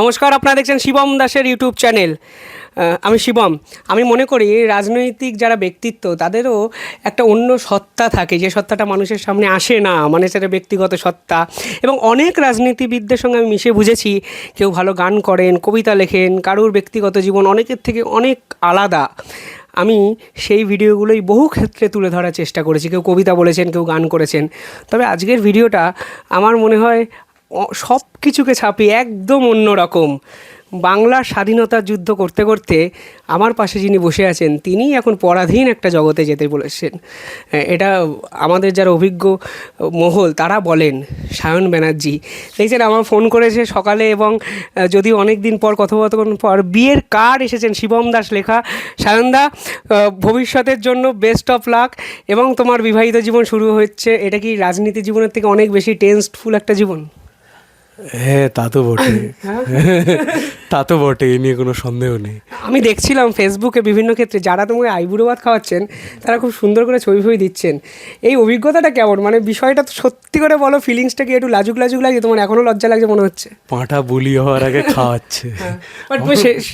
নমস্কার, আপনারা দেখছেন শিবম দাসের ইউটিউব চ্যানেল আমি শিবম। আমি মনে করি রাজনৈতিক যারা ব্যক্তিত্ব, তাদেরও একটা অন্য সত্তা থাকে। যে সত্তাটা মানুষের সামনে আসে না মানে সেটা ব্যক্তিগত সত্তা। এবং অনেক রাজনীতিবিদদের সঙ্গে আমি মিশে বুঝেছি, কেউ ভালো গান করেন, কবিতা লেখেন, কারুর ব্যক্তিগত জীবন অনেকের থেকে অনেক আলাদা। আমি সেই ভিডিওগুলোই বহু ক্ষেত্রে তুলে ধরার চেষ্টা করেছি। কেউ কবিতা বলেছেন, কেউ গান করেছেন। তবে আজকের ভিডিওটা আমার মনে হয় সব কিছুকে ছাপিয়ে একদম অন্যরকম বাংলার স্বাধীনতার যুদ্ধ করতে করতে আমার পাশে যিনি বসে আছেন তিনি এখন পরাধীন একটা জগতে যেতে বলেছেন। এটা আমাদের যারা অভিজ্ঞ মহল, তারা বলেন, সায়ন ব্যানার্জি। দেখছেন, আমার ফোন করেছে সকালে এবং যদি অনেক দিন পর কথোপকথন পর বিয়ের কার্ড এসেছেন শিবম দাস লেখা সায়নদা ভবিষ্যতের জন্য বেস্ট অফ লাক এবং তোমার বিবাহিত জীবন শুরু হচ্ছে। এটা কি রাজনীতি জীবনের থেকে অনেক বেশি টেন্সফুল একটা জীবন? হ্যাঁ তা তো বটে তা তো বটে এ নিয়ে কোনো সন্দেহ নেই। আমি দেখছিলাম ফেসবুকে বিভিন্ন ক্ষেত্রে যারা তোমাকে আইবুড়ো ভাত খাওয়াচ্ছেন তারা খুব সুন্দর করে ছবি ছবি দিচ্ছেন। এই অভিজ্ঞতাটা কেমন? মানে বিষয়টা তো সত্যি করে বলো ফিলিংসটা কি একটু লাজুক লাজুক লাগে তোমার এখনও লজ্জা লাগছে মনে হচ্ছে? পাঁঠা বুলি হওয়ার আগে খাওয়াচ্ছে। বাট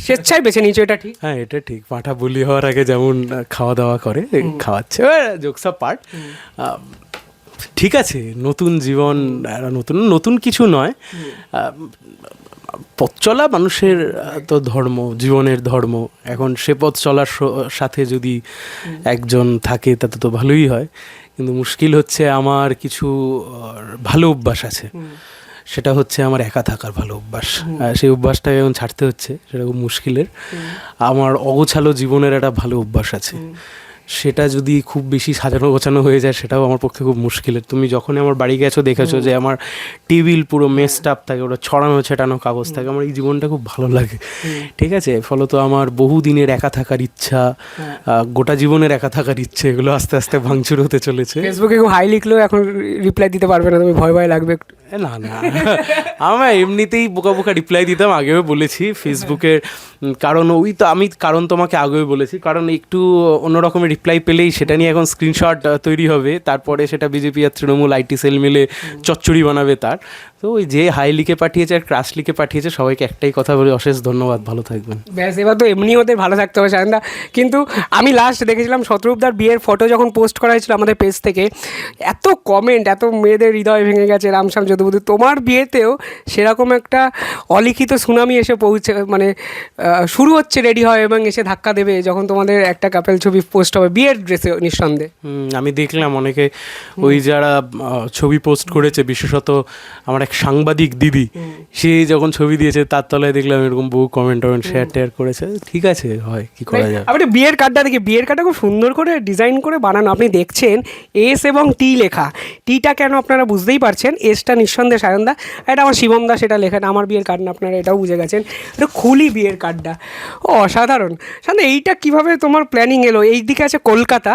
স্বেচ্ছায় বেছে নিয়েছো এটা ঠিক? হ্যাঁ এটা ঠিক। পাঁঠা বুলি হওয়ার আগে যেমন খাওয়া দাওয়া করে খাওয়াচ্ছে। জোকসা পার্ট ঠিক আছে নতুন জীবন নতুন নতুন কিছু নয়। পথ চলা মানুষের তো ধর্ম জীবনের ধর্ম। এখন সে পথ চলার সাথে যদি একজন থাকে তাতে তো ভালোই হয়। কিন্তু মুশকিল হচ্ছে আমার কিছু ভালো অভ্যাস আছে। সেটা হচ্ছে আমার একা থাকার ভালো অভ্যাস। সেই অভ্যাসটাকে এখন ছাড়তে হচ্ছে সেটা খুব মুশকিলের। আমার অগোছালো জীবনের একটা ভালো অভ্যাস আছে। সেটা যদি খুব বেশি সাজানো গোছানো হয়ে যায় সেটাও আমার পক্ষে খুব মুশকিলের তুমি যখনই আমার বাড়ি গেছো দেখেছ যে আমার টেবিল পুরো মেস্ট আপ থাকে ওটা ছড়ানো ছেটানো কাগজ থাকে আমার এই জীবনটা খুব ভালো লাগে। ঠিক আছে? ফলত আমার বহু দিনের একা থাকার ইচ্ছা গোটা জীবনের একা থাকার ইচ্ছে এগুলো আস্তে আস্তে ভাঙচুর হতে চলেছে। ফেসবুকে খুব হাই লিখলেও এখন রিপ্লাই দিতে পারবে না তুমি ভয় ভয় লাগবে না না। আমার এমনিতেই বোকা বোকা রিপ্লাই দিতাম, আগেও বলেছি ফেসবুকের কারণ ওই তো আমি, কারণ তোমাকে আগেও বলেছি, কারণ একটু অন্যরকমের রিপ্লাই পেলেই সেটা নিয়ে এখন স্ক্রিনশট তৈরি হবে। তারপরে সেটা বিজেপি আর তৃণমূল আইটি সেল মিলে চচ্চড়ি বানাবে তার। তো ওই যে হাই লিখে পাঠিয়েছে আর ক্রাশ লিখে পাঠিয়েছে সবাইকে একটাই কথা বলি অশেষ ধন্যবাদ ভালো থাকবেন। ব্যাস এবার তো এমনি ওদের ভালো থাকতে হবে সায়নদা। কিন্তু আমি লাস্ট দেখেছিলাম শত্রুপদার বিয়ের ফটো যখন পোস্ট করা হয়েছিল আমাদের পেজ থেকে এত কমেন্ট এত মেয়েদের হৃদয় ভেঙে গেছে রামশ্যাম যদুবধূ তোমার বিয়েতেও সেরকম একটা অলিখিত সুনামি এসে পৌঁছে মানে শুরু হচ্ছে রেডি হয় এবং এসে ধাক্কা দেবে যখন তোমাদের একটা কাপেল ছবি পোস্ট হবে বিয়ের ড্রেসে নিঃসন্দেহে। আমি দেখলাম অনেকে ওই যারা ছবি পোস্ট করেছে বিশেষত আমার এক সাংবাদিক দিদি সে যখন ছবি দিয়েছে তার তলায় দেখলাম এরকম বহু কমেন্ট টমেন্ট শেয়ার টেয়ার করেছে। ঠিক আছে হয় কি করা যাবে আপনি বিয়ের কার্ডটা দেখি বিয়ের কার্ডটা খুব সুন্দর করে ডিজাইন করে বানানো। আপনি দেখছেন এস এবং টি লেখা। টিটা কেন আপনারা বুঝতেই পারছেন? এসটা নিঃসন্দেহে সায়নদা। এটা আমার শিবম দাস এটা লেখা না আমার বিয়ের কার্ড না আপনারা এটাও বুঝে গেছেন। এটা খুলি বিয়ের কার্ডটা ও অসাধারণ। সায়নদা এইটা কীভাবে তোমার প্ল্যানিং এলো? এই দিকে আছে কলকাতা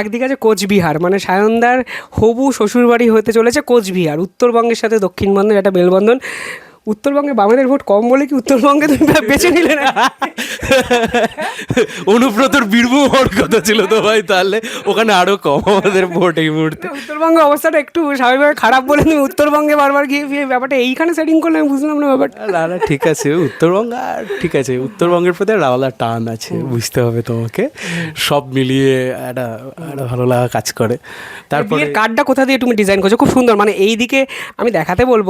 একদিকে আছে কোচবিহার। মানে সায়নদার হবু শ্বশুরবাড়ি হতে চলেছে কোচবিহার উত্তরবঙ্গের সাথে দক্ষিণবঙ্গের একটা বেলবন্ধন উত্তরবঙ্গে বামেদের ভোট কম বলে কি উত্তরবঙ্গে তুমি বেছে নিলে না? অনুব্রতর বীরভূম হওয়ার কথা ছিল তো ভাই তাহলে ওখানে আরও কম আমাদের ভোট এই মুহূর্তে। উত্তরবঙ্গে অবস্থাটা একটু স্বাভাবিকভাবে খারাপ বলে তুমি উত্তরবঙ্গে বারবার গিয়ে ব্যাপারটা এইখানে সেটিং করলে আমি বুঝলাম না ব্যাপারটা। না না ঠিক আছে উত্তরবঙ্গ আর ঠিক আছে উত্তরবঙ্গের প্রতি আলাদা টান আছে বুঝতে হবে তোমাকে। সব মিলিয়ে একটা একটা ভালো লাগা কাজ করে। তারপরে কার্ডটা কোথা দিয়ে তুমি ডিজাইন করছ? খুব সুন্দর মানে এই দিকে আমি দেখাতে বলব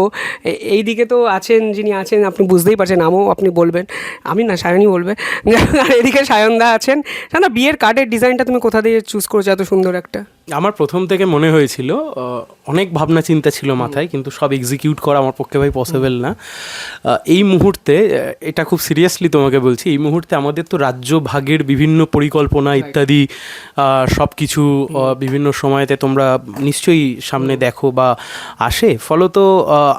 এই দিকে তো আছেন যিনি আছেন আপনি বুঝতেই পারছেন নামও আপনি বলবেন আমি না সায়নই বলবে। আর এদিকে সায়নদা আছেন। সায়নদা, বিয়ের কার্ডের ডিজাইনটা তুমি কোথা দিয়ে চুজ করেছ? এত সুন্দর একটা। আমার প্রথম থেকে মনে হয়েছিল অনেক ভাবনা চিন্তা ছিল মাথায় কিন্তু সব এক্সিকিউট করা আমার পক্ষে ভাই পসিবল না। এই মুহূর্তে এটা খুব সিরিয়াসলি তোমাকে বলছি এই মুহূর্তে আমাদের তো রাজ্য ভাগের বিভিন্ন পরিকল্পনা ইত্যাদি সব কিছু বিভিন্ন সময়তে তোমরা নিশ্চয়ই সামনে দেখো বা আসে। ফলত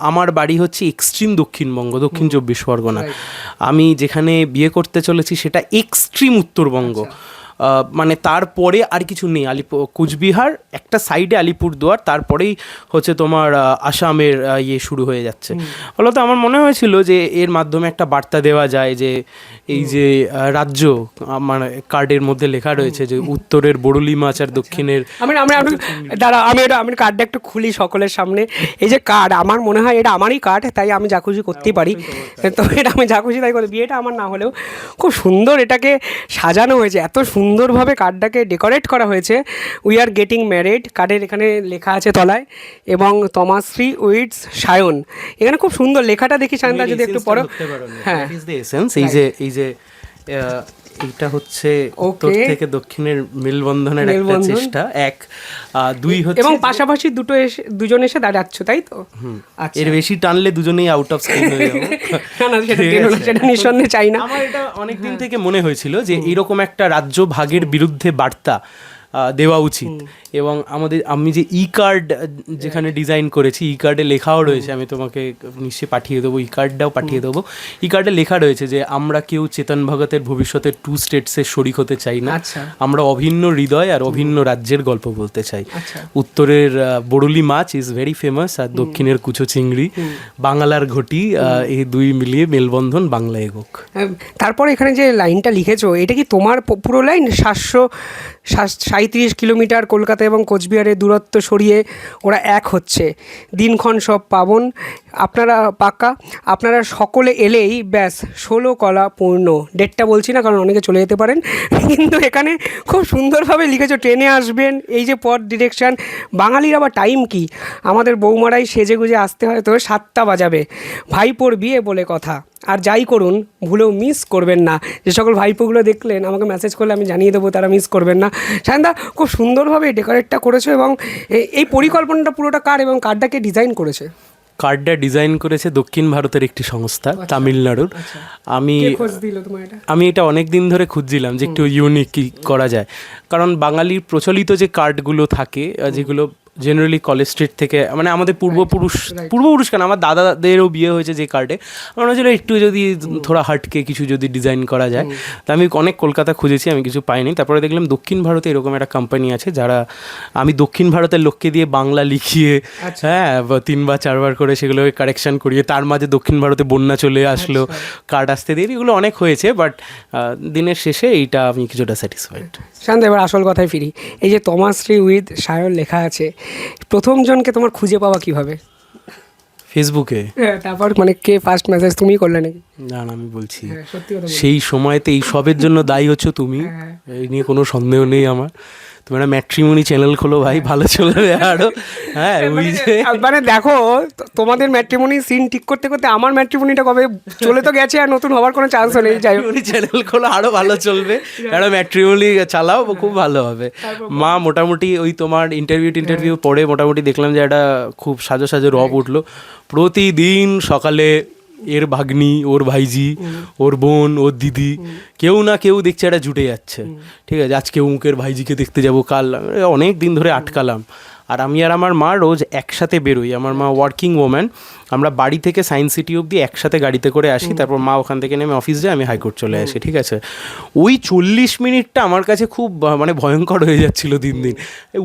আমার বাড়ি হচ্ছে এক্সট্রিম দক্ষিণবঙ্গ দক্ষিণ চব্বিশ পরগনা। আমি যেখানে বিয়ে করতে চলেছি সেটা এক্সট্রিম উত্তরবঙ্গ। আহ, মানে তারপরে আর কিছু নেই। আলিপুর কুচবিহার একটা সাইডে আলিপুরদুয়ার তারপরেই হচ্ছে তোমার আসামের ইয়ে শুরু হয়ে যাচ্ছে। ফলত আমার মনে হয়েছিল যে এর মাধ্যমে একটা বার্তা দেওয়া যায় যে এই যে রাজ্য মানে কার্ডের মধ্যে লেখা রয়েছে যে উত্তরের বড়লি মাছ আর দক্ষিণের আমি আমি আমি দাঁড়া আমি এটা আমি কার্ডটা একটু খুলি সকলের সামনে। এই যে কার্ড আমার মনে হয় এটা আমারই কার্ড তাই আমি যা খুশি করতেই পারি। তো এটা আমি যা খুশি তাই করি। বিয়েটা আমার না হলেও খুব সুন্দর এটাকে সাজানো হয়েছে। এত সুন্দরভাবে কার্ডটাকে ডেকোরেট করা হয়েছে। উই আর গেটিং ম্যারিড কার্ডের এখানে লেখা আছে তলায় এবং তমাশ্রী উইডস সায়ন। এখানে খুব সুন্দর লেখাটা দেখি সায়নদা যদি একটু পড়ো। হ্যাঁ। এই যে এই যে এইটা হচ্ছে উত্তর থেকে দক্ষিণের মেলবন্ধনের একটা চেষ্টা এক দুই হচ্ছে এবং পাশাপাশি দুটো এসে দুজন এসে দাঁড়াচ্ছ তাই তো? আচ্ছা। এর বেশি টানলে দুজনেই আউট অফ স্ক্রিন হয়ে যাব। না সেটা নিঃসন্দেহে চাই না। আমার এটা অনেক দিন থেকে মনে হয়েছিল যে এরকম একটা রাজ্য ভাগের বিরুদ্ধে বার্তা আহ, দেওয়া উচিত। এবং আমাদের আমি যে ই কার্ড যেখানে ডিজাইন করেছি ই কার্ডে লেখাও রয়েছে আমি তোমাকে নিশ্চয়ই পাঠিয়ে দেবো ই কার্ডটাও পাঠিয়ে দেবো। ই কার্ডে লেখা রয়েছে যে আমরা কেউ চেতন ভগতের ভবিষ্যতের টু স্টেটসের শরিক হতে চাই না। আচ্ছা। আমরা অভিন্ন হৃদয় আর অভিন্ন রাজ্যের গল্প বলতে চাই। আচ্ছা। উত্তরের বড়লি মাছ ইজ ভেরি ফেমাস আর দক্ষিণের কুচো চিংড়ি। বাংলার ঘটি এই দুই মিলিয়ে মেলবন্ধন বাংলা এগোক তারপর এখানে যে লাইনটা লিখেছো এটা কি তোমার পুরো লাইন? সাতশো সাঁত্রিশ কিলোমিটার কলকাতা এবং কোচবিহারের দূরত্ব সরিয়ে ওরা এক হচ্ছে। দিনক্ষণ সব পাবন। আপনারা পাক্কা? আপনারা সকলে এলেই ব্যাস, ষোলো কলা পূর্ণ। ডেটটা বলছি না, কারণ অনেকে চলে যেতে পারেন। কিন্তু এখানে খুব সুন্দরভাবে লিখেছো, ট্রেনে আসবেন, এই যে পথ ডিরেকশান বাঙালির আবার টাইম কি? আমাদের বৌমারাই সেজে গুজে আসতে হয় তো সাতটা বাজাবে। ভাই ভাইপোর বিয়ে বলে কথা। আর যাই করুন ভুলেও মিস করবেন না। যে সকল ভাইপোগুলো দেখলেন আমাকে মেসেজ করলে আমি জানিয়ে দেবো তারা মিস করবেন না। সায়নদা খুব সুন্দরভাবে ডেকোরেটটা করেছ এবং এই পরিকল্পনাটা পুরোটা কার এবং কারটাকে ডিজাইন করেছে? কার্ডটা ডিজাইন করেছে দক্ষিণ ভারতের একটি সংস্থা তামিলনাড়ুর। আমি খোঁজ দিল তোমার এটা? আমি এটা অনেক দিন ধরে খুঁজছিলাম যে একটু ইউনিক করা যায়। কারণ বাঙালির প্রচলিত যে কার্ডগুলো থাকে যেগুলো জেনারেলি কলেজ স্ট্রিট থেকে মানে আমাদের পূর্বপুরুষ পূর্বপুরুষ কেন? আমার দাদাদেরও বিয়ে হয়েছে যে কার্ডে আমার মনে হচ্ছিল একটু যদি থোড়া হাটকে কিছু যদি ডিজাইন করা যায়। তা আমি অনেক কলকাতা খুঁজেছি আমি কিছু পাইনি। তারপরে দেখলাম দক্ষিণ ভারতে এরকম একটা কোম্পানি আছে যারা আমি দক্ষিণ ভারতের লোককে দিয়ে বাংলা লিখিয়ে হ্যাঁ বা তিনবার চারবার করে সেগুলোকে কারেকশন করিয়ে তার মাঝে দক্ষিণ ভারতে বন্যা চলে আসলো কার্ড আসতে দিয়ে এগুলো অনেক হয়েছে বাট দিনের শেষে এইটা আমি কিছুটা স্যাটিসফাইড শান্ত এবার আসল কথায় ফিরি। এই যে তমাশ্রী উইথ সায়ন লেখা আছে প্রথম জনকে তোমার খুঁজে পাওয়া কীভাবে? ফেসবুকে? হ্যাঁ, তারপর মানে কে ফার্স্ট মেসেজ তুমি করলে নাকি? না না আমি বলছি। হ্যাঁ। সেই সময়তে এই সবের জন্য দায়ী হচ্ছে তুমি। হ্যাঁ, এই নিয়ে কোনো সন্দেহ নেই আমার। তুমি একটা ম্যাট্রিমনি চ্যানেল খোলো ভাই ভালো চলবে আরও। হ্যাঁ ওই যে মানে দেখো তোমাদের ম্যাট্রিমনি সিন ঠিক করতে করতে আমার ম্যাট্রিমনিটা কবে চলে তো গেছে আর নতুন হওয়ার কোনো চান্স নেই যাই চ্যানেল খোলো আরও ভালো চলবে। একটা ম্যাট্রিমনি চালাও খুব ভালো হবে। মা মোটামুটি ওই তোমার ইন্টারভিউ টিন্টারভিউ পড়ে মোটামুটি দেখলাম যে একটা খুব সাজো সাজো রব উঠল। প্রতিদিন সকালে এর ভাগ্নি, ওর ভাইজি, ওর বোন, ওর দিদি, কেউ না কেউ দেখছে এটা জুটে যাচ্ছে। ঠিক আছে, আজকে উঁকের ভাইজিকে দেখতে যাব, কাল অনেক দিন ধরে আটকালাম। আর আমি আর আমার মা রোজ একসাথে বেরোই। আমার মা ওয়ার্কিং ওম্যান আমরা বাড়ি থেকে সায়েন্স সিটি অব্দি একসাথে গাড়িতে করে আসি তারপর মা ওখান থেকে নেমে অফিস যায় আমি হাইকোর্ট চলে আসি ঠিক আছে? ওই চল্লিশ মিনিটটা আমার কাছে খুব মানে ভয়ঙ্কর হয়ে যাচ্ছিল দিন দিন।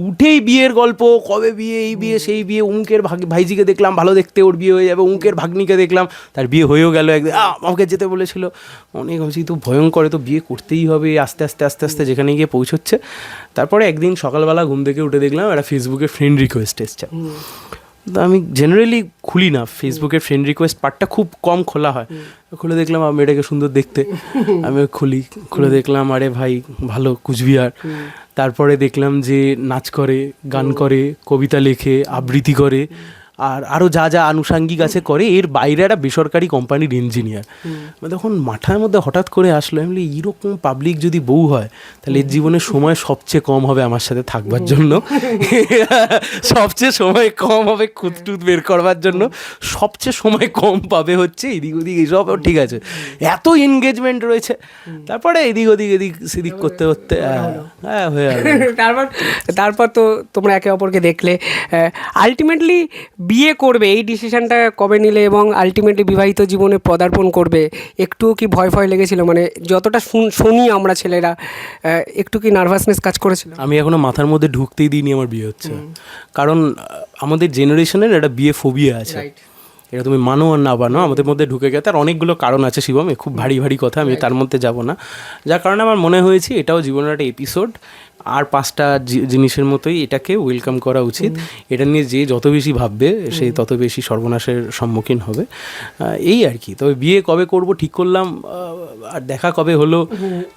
উঠেই বিয়ের গল্প কবে বিয়ে এই বিয়ে সেই বিয়ে উঙ্কের ভাগ ভাইজিকে দেখলাম ভালো দেখতে ওর বিয়ে হয়ে যাবে উঙ্কের ভাগ্নিকে দেখলাম তার বিয়ে হয়েও গেল একদিন আমাকে যেতে বলেছিল। অনেক ভাবছি তো ভয়ঙ্কর তো বিয়ে করতেই হবে আস্তে আস্তে আস্তে আস্তে যেখানে গিয়ে পৌঁছচ্ছে। তারপরে একদিন সকালবেলা ঘুম থেকে উঠে দেখলাম একটা ফেসবুকে ফ্রেন্ড রিকোয়েস্ট এসছে। আমি জেনারেলি খুলি না। ফেসবুকের ফ্রেন্ড রিকোয়েস্ট পার্টটা খুব কম খোলা হয়। খুলে দেখলাম আমি এটাকে সুন্দর দেখতে। আমি খুলি। খুলে দেখলাম আরে ভাই ভালো কুচবিহার। তারপরে দেখলাম যে নাচ করে গান করে কবিতা লেখে আবৃত্তি করে। আর আরও যা যা আনুষাঙ্গিক আছে করে এর বাইরে একটা বেসরকারি কোম্পানির ইঞ্জিনিয়ার মানে তখন মাথার মধ্যে হঠাৎ করে আসলো আমি এইরকম পাবলিক যদি বউ হয় তাহলে এর জীবনের সময় সবচেয়ে কম হবে আমার সাথে থাকবার জন্য। সবচেয়ে সময় কম হবে খুঁতটুত বের করবার জন্য। সবচেয়ে সময় কম পাবে হচ্ছে এদিক ওদিক এইসব ঠিক আছে। এত এনগেজমেন্ট রয়েছে। তারপরে এদিক ওদিক এদিক সেদিক করতে করতে হ্যাঁ, হ্যাঁ হয়ে তারপর তারপর তো তোমরা একে অপরকে দেখলে আলটিমেটলি বিয়ে করবে এই ডিসিশানটা কবে নিলে এবং আলটিমেটলি বিবাহিত জীবনে পদার্পণ করবে একটু কি ভয় ভয় লেগেছিল? মানে যতটা শুন- শুনি আমরা ছেলেরা একটু কি নার্ভাসনেস কাজ করেছিল? আমি এখনও মাথার মধ্যে ঢুকতেই দিইনি আমার বিয়ে হচ্ছে। কারণ আমাদের জেনারেশনের একটা বিয়ে ফোবিয়া আছে। এটা তুমি মানো আর না মানো আমাদের মধ্যে ঢুকে গেছে। আর অনেকগুলো কারণ আছে শিবম এ খুব ভারী ভারী কথা আমি তার মধ্যে যাব না। যার কারণে আমার মনে হয়েছে এটাও জীবনের একটা এপিসোড আর পাঁচটা জিনিসের মতোই এটাকে ওয়েলকাম করা উচিত। এটা নিয়ে যে যত বেশি ভাববে সে তত বেশি সর্বনাশের সম্মুখীন হবে। এই আর কি। তবে বিয়ে কবে করব ঠিক করলাম আর দেখা কবে হলো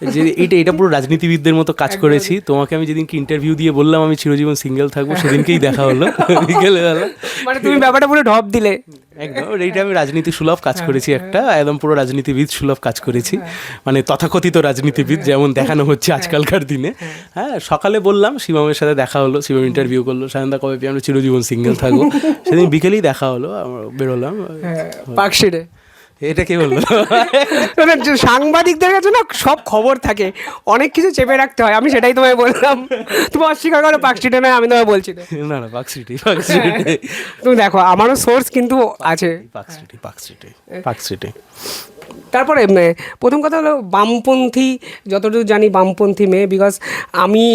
যে এটা এটা পুরো রাজনীতিবিদদের মতো কাজ করেছি। তোমাকে আমি যেদিনকে ইন্টারভিউ দিয়ে বললাম আমি চিরজীবন সিঙ্গেল থাকব সেদিনকেই দেখা হলো। বিকেলবেলা মানে তুমি ব্যাপারটা পুরো ঢপ দিলে। একদম। এইটা আমি রাজনীতি সুলভ কাজ করেছি একটা। একদম পুরো রাজনীতিবিদ সুলভ কাজ করেছি। মানে তথাকথিত রাজনীতিবিদ যেমন দেখানো হচ্ছে আজকালকার দিনে। হ্যাঁ সকালে বললাম শিবমের সাথে দেখা হলো শিবম ইন্টারভিউ করল সায়ন্দা কবে পেয়ে আমরা চিরজীবন সিঙ্গেল থাকব। সেদিন বিকেলেই দেখা হলো আমরা বেরোলাম। পাকশিডে এটা কে বলল? মানে সাংবাদিকদের কাছে না সব খবর থাকে। অনেক কিছু চেপে রাখতে হয়। আমি সেটাই তোমায় বললাম। তুমি অস্বীকার করো পাকশিটে নয় আমি তোমায় বলছি। না না পার্ক সিটি তুমি দেখো আমারও সোর্স কিন্তু আছে। পার্ক সিটি পার্ক সিটি তারপরে প্রথম কথা হলো বামপন্থী যতটুকু জানি বামপন্থী মেয়ে বিকজ আমি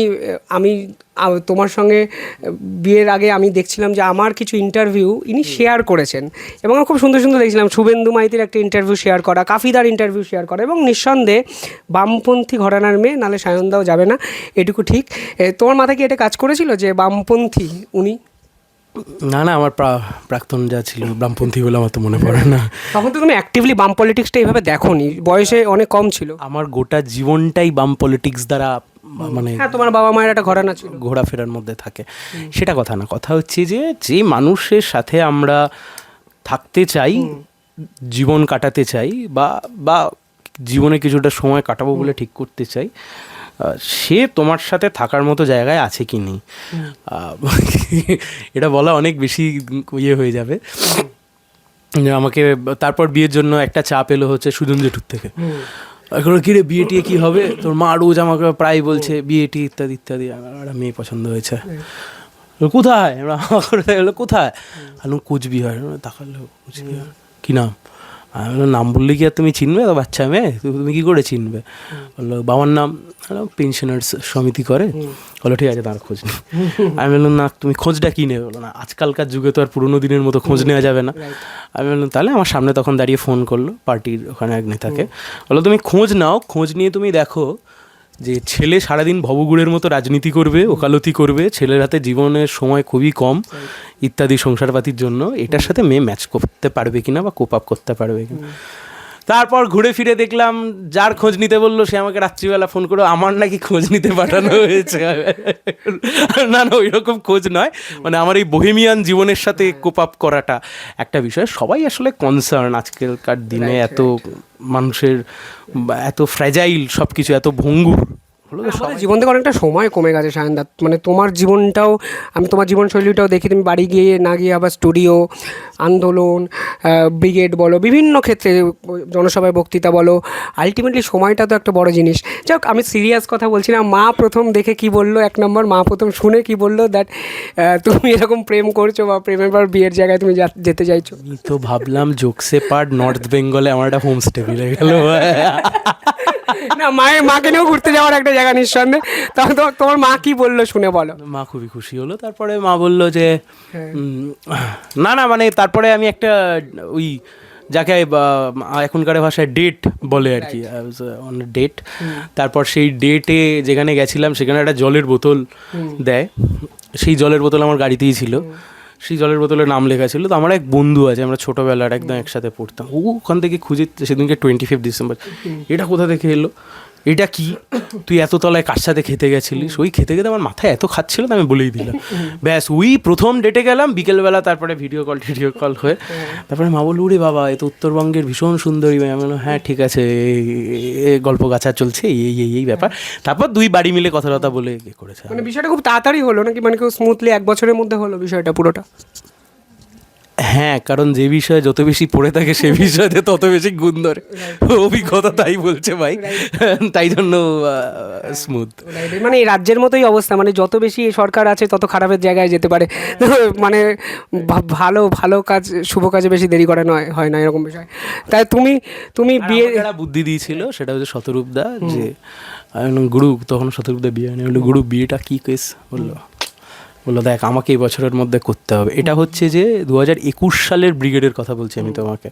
আমি তোমার সঙ্গে বিয়ের আগে আমি দেখছিলাম যে আমার কিছু ইন্টারভিউ ইনি শেয়ার করেছেন। এবং খুব সুন্দর সুন্দর দেখছিলাম শুভেন্দু মাইতির একটা ইন্টারভিউ শেয়ার করা কাফিদার ইন্টারভিউ শেয়ার করা এবং নিঃসন্দেহে বামপন্থী ঘরানার মেয়ে নালে সায়নদাও যাবে না এটুকু ঠিক। তোমার মাথায় কি এটা কাজ করেছিল যে বামপন্থী উনি? না না আমার প্রাক্তন যা ছিল বামপন্থী বলে আমার তো মনে পড়ে না। তখন তো তুমি অ্যাক্টিভলি বাম পলিটিক্সটা এইভাবে দেখোনি বয়সে অনেক কম ছিল। আমার গোটা জীবনটাই বাম পলিটিক্স দ্বারা মানে হ্যাঁ তোমার বাবা মায়ের একটা ঘরানা ছিল। ঘোরাফেরার মধ্যে থাকে। সেটা কথা না কথা হচ্ছে যে যে মানুষের সাথে আমরা থাকতে চাই জীবন কাটাতে চাই বা বা জীবনে কিছুটা সময় কাটাবো বলে ঠিক করতে চাই সে তোমার সাথে থাকার মতো জায়গায় আছে কি নেই? এটা বলা অনেক বেশি ইয়ে হয়ে যাবে। আমাকে তারপর বিয়ের জন্য একটা চাপ এলো হচ্ছে সুজন জেঠুর থেকে এখন কিরে বিয়ে টিয়ে কি হবে? তোর মা রোজ আমাকে প্রায় বলছে বিয়ে ইত্যাদি ইত্যাদি। একটা মেয়ে পছন্দ হয়েছে। কোথায়? আমরা কোথায়? কোচবিহার। তাকালো, কোচবিহার। কি নাম? আমি বললাম নাম বললে কি আর তুমি চিনবে? তো বাচ্চা মেয়ে? তুমি কী করে চিনবে? বলল বাবার নাম পেনশনার্স সমিতি করে। বলল ঠিক আছে তার খোঁজ নেই আমি বললাম না তুমি খোঁজটা কিনে নেবে? বলো না আজকালকার যুগে তো আর পুরোনো দিনের মতো খোঁজ নেওয়া যাবে না। আমি বললাম তাহলে আমার সামনে তখন দাঁড়িয়ে ফোন করল পার্টির ওখানে এক নেতাকে। বলল তুমি খোঁজ নাও খোঁজ নিয়ে তুমি দেখো যে ছেলে সারাদিন ভবগুড়ের মতো রাজনীতি করবে, ওকালতি করবে, ছেলের হাতে জীবনের সময় খুবই কম, ইত্যাদি সংসারপাতির জন্য এটার সাথে মেয়ে ম্যাচ করতে পারবে কিনা বা কোপ আপ করতে পারবে কিনা। তারপর ঘুরে ফিরে দেখলাম যার খোঁজ নিতে বলল সে আমাকে রাত্রিবেলা ফোন করে আমার নাকি খোঁজ নিতে পাঠানো হয়েছে। না না ওই রকম খোঁজ নয়। মানে আমার এই বহিমিয়ান জীবনের সাথে কোপ আপ করাটা একটা বিষয়। সবাই আসলে কনসার্ন আজকালকার দিনে এত মানুষের বা এত ফ্র্যাজাইল সব কিছু এত ভঙ্গুর জীবন থেকে অনেকটা সময় কমে গেছে সায়নদা মানে তোমার জীবনটাও আমি তোমার জীবনশৈলীটাও দেখি তুমি বাড়ি গিয়ে না গিয়ে আবার স্টুডিও আন্দোলন ব্রিগেড বলো বিভিন্ন ক্ষেত্রে জনসভায় বক্তৃতা বলো আলটিমেটলি সময়টা তো একটা বড় জিনিস। যাক আমি সিরিয়াস কথা বলছি না। মা প্রথম দেখে কি বলল এক নম্বর মা প্রথম শুনে কি বলল দ্যাট তুমি এরকম প্রেম করছ বা প্রেমের পর বিয়ের জায়গায় তুমি যেতে চাইছো। আমি তো ভাবলাম জোকসে পার্ট নর্থ বেঙ্গলে আমার একটা হোমস্টে মিলে গেল। না মায়ের মাকে নিয়েও ঘুরতে যাওয়ার একটা জায়গা নিঃসন্দেহে। তখন তোমার মা কি বলল শুনে বলো। মা খুবই খুশি হলো তারপরে মা বলল যে না না মানে তারপরে আমি একটা ওই যাকে এখনকার ভাষায় ডেট বলে আর কি অন ডেট তারপর সেই ডেটে যেখানে গেছিলাম সেখানে একটা জলের বোতল দেয়। সেই জলের বোতল আমার গাড়িতেই ছিল। সেই জলের বোতলের নাম লেখা ছিল। তো আমার এক বন্ধু আছে আমরা ছোটোবেলার একদম একসাথে পড়তাম। ও ওখান থেকে খুঁজে সেদিনকে টোয়েন্টি ফিফথ ডিসেম্বর এটা কোথা থেকে এলো? এটা কি? তুই এত তলায় কার সাথে খেতে গেছিলিস? ওই খেতে খেতে আমার মাথায় এত খাচ্ছিল আমি বলেই দিলাম। ব্যাস ওই প্রথম ডেটে গেলাম, বিকেলবেলা তারপরে ভিডিও কল ভিডিও কল হয়ে তারপরে মা বলল উরে বাবা, এ তো উত্তরবঙ্গের ভীষণ সুন্দরী আমি বললাম হ্যাঁ ঠিক আছে গল্প গাছা চলছে, এই এই এই ব্যাপার। তারপর দুই বাড়ি মিলে কথা বলে ইয়ে করেছে। মানে বিষয়টা খুব তাড়াতাড়ি হলো, নাকি মানে খুব স্মুথলি এক বছরের মধ্যে হলো বিষয়টা পুরোটা? হ্যাঁ কারণ যে বিষয়ে যত বেশি পড়ে থাকে সে বিষয়ে তত বেশি গুণ ধরে। অভিজ্ঞতা তাই বলছে ভাই। তাই জন্য স্মুথ মানে এই রাজ্যের মতোই অবস্থা মানে যত বেশি সরকার আছে তত খারাপের জায়গায় যেতে পারে। মানে ভালো ভালো কাজ শুভ কাজে বেশি দেরি করে নয় হয় না এরকম বিষয়। তাই তুমি তুমি বিয়ে বুদ্ধি দিয়েছিল সেটা হচ্ছে শতরূপদা যে গুরু তখন শতরূপদা বিয়ে গুরু বিয়েটা কী কেস? বলল বলল দেখ আমাকে এই বছরের মধ্যে করতে হবে। এটা হচ্ছে যে দু হাজার একুশ সালের ব্রিগেডের কথা বলছি আমি তোমাকে।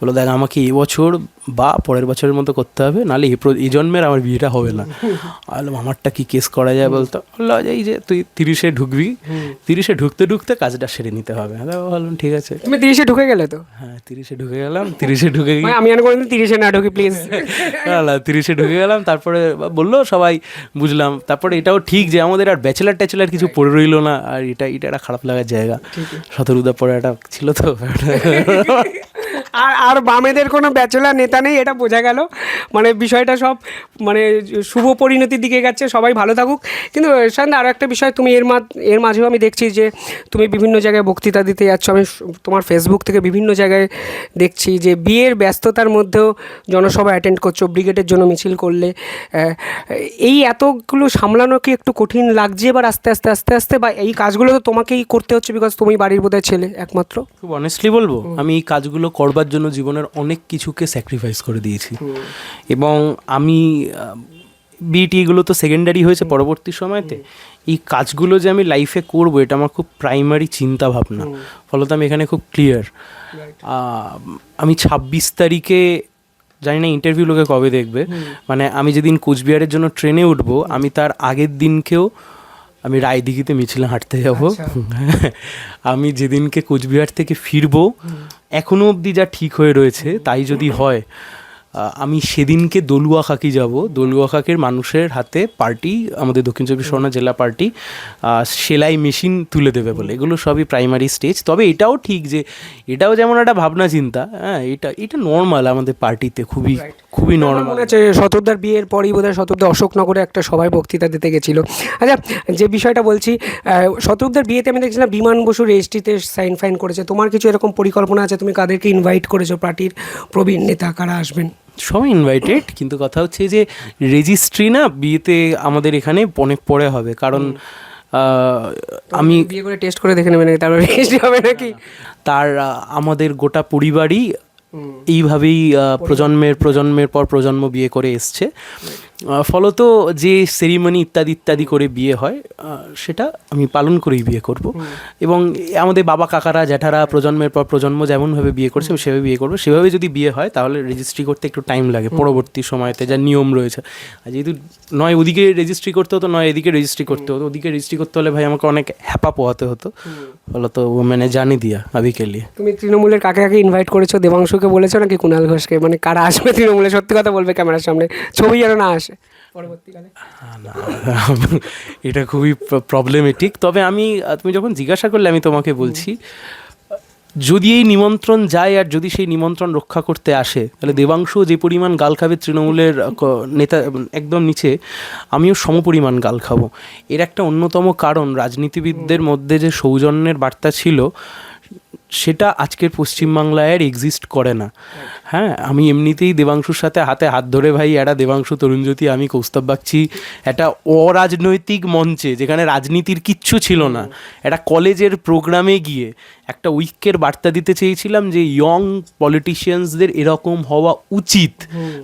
বলল দেখ আমাকে এই বছর বা পরের বছরের মতো করতে হবে নাহলে এই জন্মের আমার বিয়েটা হবে না। বললাম আমারটা কি কেস করা যায় বলতো? বলল এই যে তুই তিরিশে ঢুকবি তিরিশে ঢুকতে ঢুকতে কাজটা সেরে নিতে হবে। বললাম ঠিক আছে। তুমি তিরিশে ঢুকে গেলে তো। হ্যাঁ তিরিশে ঢুকে গেলাম তিরিশে ঢুকে গিয়ে মানে আমি মনে করি তিরিশে না ঢুকি প্লিজ না না তিরিশে ঢুকে গেলাম তারপরে বলল সবাই বুঝলাম। তারপরে এটাও ঠিক যে আমাদের আর ব্যাচেলার ট্যাচেলার কিছু পড়ে রইল না। আর এটা এটা একটা খারাপ লাগার জায়গা। শতরুদা পরে একটা ছিল তো। আর আর বামেদের কোনো ব্যাচেলার নেতা নেই এটা বোঝা গেল। মানে বিষয়টা সব মানে শুভ পরিণতির দিকে গেছে সবাই ভালো থাকুক। কিন্তু শান্ত আরও একটা বিষয় তুমি এর মা এর মাঝেও আমি দেখছি যে তুমি বিভিন্ন জায়গায় বক্তৃতা দিতে যাচ্ছ। আমি তোমার ফেসবুক থেকে বিভিন্ন জায়গায় দেখছি যে বিয়ের ব্যস্ততার মধ্যেও জনসভা অ্যাটেন্ড করছ ব্রিগেডের জন্য মিছিল করলে। এই এতগুলো সামলানো কি একটু কঠিন লাগছে এবার আস্তে আস্তে আস্তে আস্তে? বা এই কাজগুলো তো তোমাকেই করতে হচ্ছে বিকজ তুমি বাড়ির বোধহয় ছেলে একমাত্র? খুব অনেস্টলি বলব আমি এই কাজগুলো করবার জন্য জীবনের অনেক কিছুকে স্যাক্রিফাইস করে দিয়েছি। এবং আমি বিটি এগুলো তো সেকেন্ডারি হয়েছে পরবর্তী সময়তে। এই কাজগুলো যে আমি লাইফে করব এটা আমার খুব প্রাইমারি চিন্তা ভাবনা। ফলত আমি এখানে খুব ক্লিয়ার আমি ছাব্বিশ তারিখে জানি না ইন্টারভিউ লোকে কবে দেখবে মানে আমি যেদিন কোচবিহারের জন্য ট্রেনে উঠবো আমি তার আগের দিনকেও আমি রায়দিঘিতে মিছিলে হাঁটতে যাব। আমি যেদিনকে কোচবিহার থেকে ফিরবো এখনও অবধি যা ঠিক হয়ে রয়েছে, তাই যদি হয় আমি সেদিনকে দলুয়া খাকি যাব। দলুয়া খাকের মানুষের হাতে পার্টি, আমাদের দক্ষিণ চব্বিশ পরগনা জেলা পার্টি সেলাই মেশিন তুলে দেবে বলে। এগুলো সবই প্রাইমারি স্টেজ তবে এটাও ঠিক যে, এটাও যেমন একটা ভাবনা চিন্তা হ্যাঁ এটা এটা নর্মাল আমাদের পার্টিতে, খুবই খুবই নর্মাল মনে আছে শতদ্দার বিয়ের পরই বোধহয় শতদ্দা অশোকনগরে একটা সভায় বক্তৃতা দিতে গেছিল। আচ্ছা যে বিষয়টা বলছি শতদ্দার বিয়েতে আমি দেখছিলাম বিমান বসু রেজিস্ট্রিতে সাইন ফাইন করেছে। তোমার কিছু এরকম পরিকল্পনা আছে? তুমি কাদেরকে ইনভাইট করেছ? পার্টির প্রবীণ নেতা কারা আসবেন? সবাই ইনভাইটেড কিন্তু কথা হচ্ছে যে রেজিস্ট্রি না বিয়েতে আমাদের এখানে অনেক পরে হবে। কারণ আমি বিয়ে করে টেস্ট করে দেখে নেবেন তারপর রেজিস্ট্রি হবে নাকি? তার আমাদের গোটা পরিবারই এইভাবেই প্রজন্মের প্রজন্মের পর প্রজন্ম বিয়ে করে এসছে। ফলত যে সেরিমনি ইত্যাদি ইত্যাদি করে বিয়ে হয় সেটা আমি পালন করেই বিয়ে করব। এবং আমাদের বাবা কাকারা জ্যাঠারা প্রজন্মের পর প্রজন্ম যেমনভাবে বিয়ে করছে আমি সেভাবে বিয়ে করব। সেভাবে যদি বিয়ে হয় তাহলে রেজিস্ট্রি করতে একটু টাইম লাগে। পরবর্তী সময়তে যা নিয়ম রয়েছে। আর যেহেতু নয় ওদিকে রেজিস্ট্রি করতে হতো নয় এদিকে রেজিস্ট্রি করতে হতো। ওদিকে রেজিস্ট্রি করতে হলে ভাই আমাকে অনেক হ্যাপা পোহাতে হতো। ফলত ও মানে জানি দিয়া আবিকে লিয়ে তুমি তৃণমূলের কাকে কাকে ইনভাইট করেছ? দেবাংশুকে বলেছ নাকি কুণাল ঘোষকে? মানে কারা আসবে তৃণমূলে? সত্যি কথা বলবে ক্যামেরার সামনে। ছবি যেন না আসে। পরবর্তীকালে। এটা খুবই প্রবলেমেটিক তবে আমি তুমি যখন জিজ্ঞাসা করলে আমি তোমাকে বলছি যদি এই নিমন্ত্রণ যায় আর যদি সেই নিমন্ত্রণ রক্ষা করতে আসে তাহলে দেবাংশ যে পরিমাণ গাল খাবে তৃণমূলের নেতা একদম নিচে আমিও সমপরিমাণ গাল খাব। এর একটা অন্যতম কারণ রাজনীতিবিদদের মধ্যে যে সৌজন্যের বার্তা ছিল সেটা আজকের পশ্চিমবাংলায় আর এক্সিস্ট করে না। হ্যাঁ আমি এমনিতেই দেবাংশুর সাথে হাতে হাত ধরে ভাই একটা দেবাংশু তরুণজ্যোতি আমি কৌস্তব বাগচি একটা অরাজনৈতিক মঞ্চে যেখানে রাজনীতির কিচ্ছু ছিল না। একটা কলেজের প্রোগ্রামে গিয়ে একটা উইকের বার্তা দিতে চেয়েছিলাম যে ইয়ং পলিটিশিয়ানসদের এরকম হওয়া উচিত।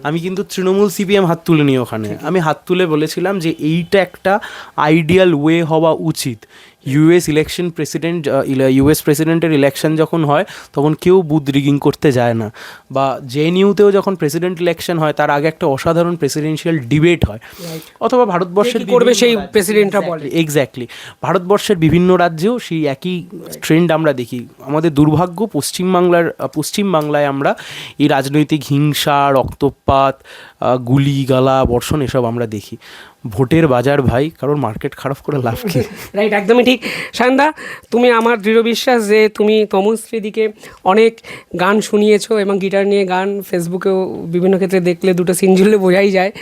আমি কিন্তু তৃণমূল সিপিএম হাত তুলিনি ওখানে। আমি হাত তুলে বলেছিলাম যে এইটা একটা আইডিয়াল ওয়ে হওয়া উচিত। ইউএস ইলেকশন প্রেসিডেন্ট ইউএস প্রেসিডেন্টের ইলেকশন যখন হয় তখন কেউ বুথ রিগিং করতে যায় না। বা জেএনইউতেও যখন প্রেসিডেন্ট ইলেকশন হয় তার আগে একটা অসাধারণ প্রেসিডেন্সিয়াল ডিবেট হয়। অথবা ভারতবর্ষের করবে সেই প্রেসিডেন্টরা বলে। এক্স্যাক্টলি ভারতবর্ষের বিভিন্ন রাজ্যেও সেই একই ট্রেন্ড আমরা দেখি। আমাদের দুর্ভাগ্য পশ্চিমবাংলার পশ্চিমবাংলায় আমরা এই রাজনৈতিক হিংসা রক্তপাত গুলি গালা বর্ষণ এসব আমরা দেখি। ভোটের বাজার ভাই কারণ মার্কেট খারাপ করে লাভ কি? রাইট একদমই ঠিক। সান্দা তুমি আমার দৃঢ় বিশ্বাস যে তুমি তমশ্রীদিকে অনেক গান শুনিয়েছো এবং গিটার নিয়ে গান ফেসবুকেও বিভিন্ন ক্ষেত্রে দেখলে দুটো সিন ঝুললে বোঝাই যায়।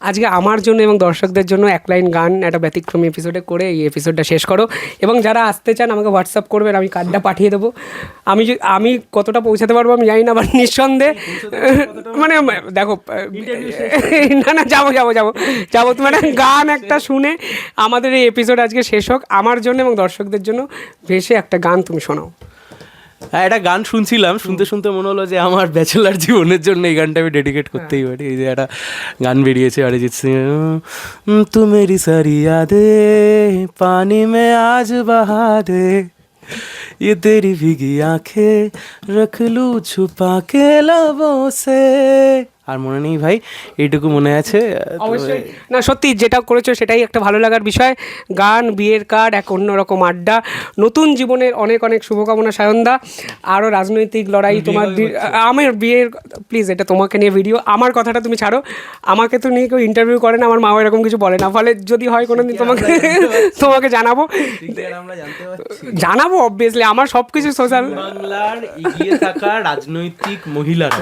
আজকে আমার জন্য এবং দর্শকদের জন্য এক লাইন গান, একটা ব্যতিক্রমী এপিসোডে করে এই এপিসোডটা শেষ করো। এবং যারা আসতে চান, আমাকে হোয়াটসঅ্যাপ করবেন, আমি কার্ডটা পাঠিয়ে দেবো। আমি আমি কতটা পৌঁছাতে পারব আমি জানি না বাট নিঃসন্দেহে মানে দেখো, না না, যাব যাব যাব। যাব মানে গান একটা শুনে আমাদের এই এপিসোড আজকে শেষ হোক। আমার জন্য এবং দর্শকদের জন্য ভেসে একটা গান তুমি শোনাও। হ্যাঁ একটা গান শুনছিলাম শুনতে শুনতে মনে হলো যে আমার ব্যাচেলার জীবনের জন্য এই গানটা আমি ডেডিকেট করতেই পারি এই যে একটা গান বেরিয়েছে অরিজিৎ সিং তু মেরি সারি यादे পানি মে আজ बहा दे ये तेरी भीगी आंखें रख लूं छुपा के लबों से আর মনে নেই ভাই এইটুকু মনে আছে অবশ্যই। না সত্যি যেটা করেছ সেটাই একটা ভালো লাগার বিষয়। গান বিয়ের কার্ড এক অন্যরকম আড্ডা। নতুন জীবনের অনেক অনেক শুভকামনা সায়নদা। আরও রাজনৈতিক লড়াই তোমার আমার বিয়ের প্লিজ এটা তোমাকে নিয়ে ভিডিও আমার কথাটা তুমি ছাড়ো। আমাকে তো নিয়ে কেউ ইন্টারভিউ করে না আমার মাও এরকম কিছু বলে না। ফলে যদি হয় কোনো দিন তোমাকে তোমাকে জানাব। জানাব অবভিয়াসলি আমার সব কিছু সোশ্যাল বাংলার এগিয়ে থাকা রাজনৈতিক মহিলারা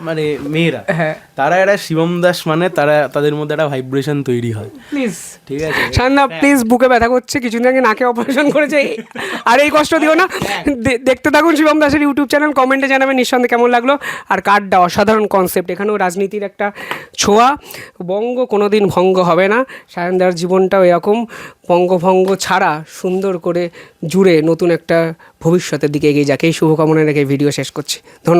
মানে মেয়েরা হ্যাঁ। তারা এরা শিবম দাস মানে তারা তাদের মধ্যে একটা ভাইব্রেশন তৈরি হয়। প্লিজ ঠিক আছে? সান্না প্লিজ বুকে ব্যথা করছে কিছুদিন আগে নাকে অপারেশন করেছে। আর এই কষ্ট দিও না। দে- দেখতে থাকুন শিবম দাসের ইউটিউব চ্যানেল কমেন্টে জানাবেন নিঃসন্দেহে কেমন লাগল। আর কার্ডটা অসাধারণ কনসেপ্ট এখানেও রাজনীতির একটা ছোঁয়া। বঙ্গ কোনোদিন ভঙ্গ হবে না। সায়নদার জীবনটাও এরকম। বঙ্গভঙ্গ ছাড়া সুন্দর করে জুড়ে নতুন একটা ভবিষ্যতের দিকে এগিয়ে যাকে। এই শুভকামনা রেখে ভিডিও শেষ করছি। ধন্যবাদ।